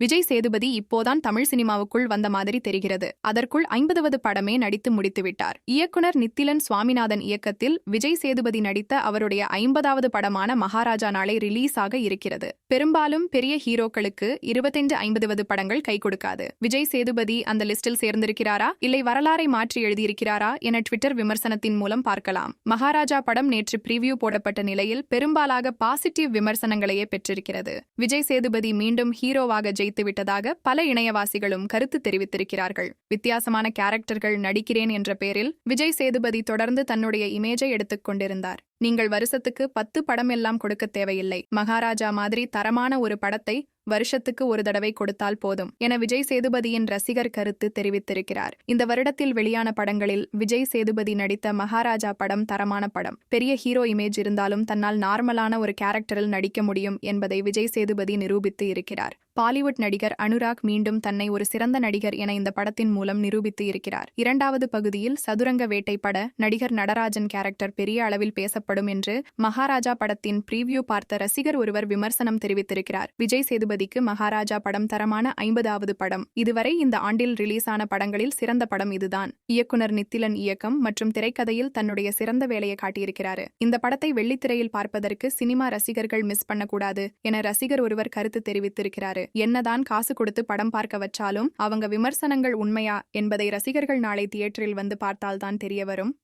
விஜய் சேதுபதி இப்போதான் தமிழ் சினிமாவுக்குள் வந்த மாதிரி தெரிகிறது. அதற்குள் ஐம்பதாவது படமே நடித்து முடித்துவிட்டார் இயக்குனர் நித்திலன் சுவாமிநாதன் இயக்கத்தில் விஜய் சேதுபதி நடித்த அவருடைய ஐம்பதாவது படமான மகாராஜா நாளை ரிலீஸ் ஆக இருக்கிறது. பெரும்பாலும் பெரிய ஹீரோக்களுக்கு இருபத்தெண்டு ஐம்பதாவது படங்கள் கை கொடுக்காது. விஜய் சேதுபதி அந்த லிஸ்டில் சேர்ந்திருக்கிறாரா? இல்லை வரலாறை மாற்றி எழுதியிருக்கிறாரா? என ட்விட்டர் விமர்சனத்தின் மூலம் பார்க்கலாம். மகாராஜா படம் நேற்று பிரிவியூ போடப்பட்ட நிலையில் பெரும்பாலாக பாசிட்டிவ் விமர்சனங்களையே பெற்றிருக்கிறது. விஜய் சேதுபதி மீண்டும் ஹீரோவாக ஜெய் விட்டதாக பல இணையவாசிகளும் கருத்து தெரிவித்திருக்கிறார்கள். வித்தியாசமான கேரக்டர்கள் நடிக்கிறேன் என்ற பேரில் விஜய் சேதுபதி தொடர்ந்து தன்னுடைய இமேஜை எடுத்துக் கொண்டிருந்தார். நீங்கள் வருஷத்துக்கு பத்து படம் எல்லாம் கொடுக்க தேவையில்லை. மகாராஜா மாதிரி தரமான ஒரு படத்தை வருஷத்துக்கு ஒரு தடவை கொடுத்தால் போதும். என விஜய் சேதுபதியின் ரசிகர் கருத்து தெரிவித்திருக்கிறார். இந்த வருடத்தில் வெளியான படங்களில் விஜய் சேதுபதி நடித்த மகாராஜா படம் தரமான படம். பெரிய ஹீரோ இமேஜ் இருந்தாலும் தன்னால் நார்மலான ஒரு கேரக்டரில் நடிக்க முடியும் என்பதை விஜய் சேதுபதி நிரூபித்து இருக்கிறார். பாலிவுட் நடிகர் அனுராக் மீண்டும் தன்னை ஒரு சிறந்த நடிகர் என இந்த படத்தின் மூலம் நிரூபித்து இருக்கிறார். இரண்டாவது பகுதியில் சதுரங்க வேட்டை பட நடிகர் நடராஜன் கேரக்டர் பெரிய அளவில் பேசப்படும் என்று மகாராஜா படத்தின் ப்ரீவியூ பார்த்த ரசிகர் ஒருவர் விமர்சனம் தெரிவித்திருக்கிறார். விஜய் சேதுபதிக்கு மகாராஜா படம் தரமான ஐம்பதாவது படம். இதுவரை இந்த ஆண்டில் ரிலீஸ் ஆன படங்களில் சிறந்த படம் இதுதான். இயக்குனர் நித்திலன் இயக்கம் மற்றும் திரைக்கதையில் தன்னுடைய சிறந்த வேலையை காட்டியிருக்கிறாரு. இந்த படத்தை வெள்ளித்திரையில் பார்ப்பதற்கு சினிமா ரசிகர்கள் மிஸ் பண்ணக்கூடாது என ரசிகர் ஒருவர் கருத்து தெரிவித்திருக்கிறாரு. என்னதான் காசு கொடுத்து படம் பார்க்க வச்சாலும் அவங்க விமர்சனங்கள் உண்மையா என்பதை ரசிகர்கள் நாளை தியேட்டரில் வந்து பார்த்தால்தான் தெரிய வரும்.